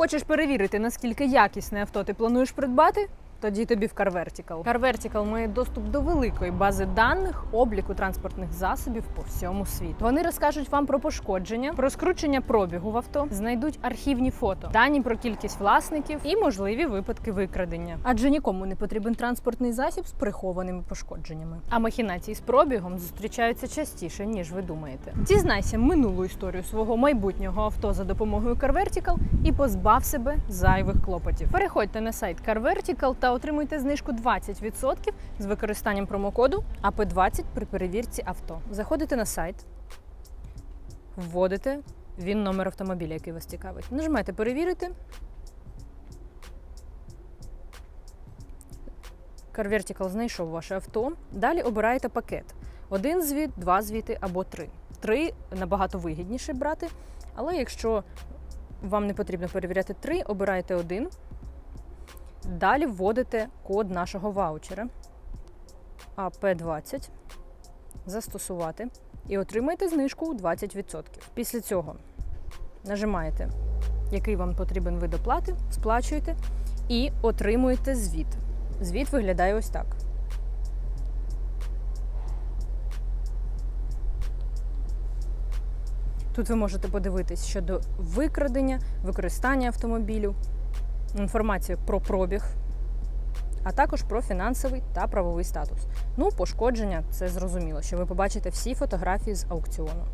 Хочеш перевірити, наскільки якісне авто ти плануєш придбати? Тоді тобі в Car Vertical. Car Vertical має доступ до великої бази даних обліку транспортних засобів по всьому світу. Вони розкажуть вам про пошкодження, про скручення пробігу в авто, знайдуть архівні фото, дані про кількість власників і можливі випадки викрадення. Адже нікому не потрібен транспортний засіб з прихованими пошкодженнями. А махінації з пробігом зустрічаються частіше ніж ви думаєте. Дізнайся минулу історію свого майбутнього авто за допомогою Car Vertical і позбав себе зайвих клопотів. Переходьте на сайт Car Vertical отримуйте знижку 20% з використанням промокоду АП20 при перевірці авто. Заходите на сайт, вводите він номер автомобіля, який вас цікавить. Нажимаєте перевірити. Car Vertical знайшов ваше авто. Далі обираєте пакет. Один звіт, два звіти або три. Три набагато вигідніше брати, але якщо вам не потрібно перевіряти три, обирайте один. Далі вводите код нашого ваучера АП20, застосувати і отримаєте знижку у 20%. Після цього нажимаєте, який вам потрібен вид оплати, сплачуєте і отримуєте звіт. Звіт виглядає ось так. Тут ви можете подивитись щодо викрадення, використання автомобілю, інформацію про пробіг, а також про фінансовий та правовий статус. Ну, пошкодження це зрозуміло, що ви побачите всі фотографії з аукціону.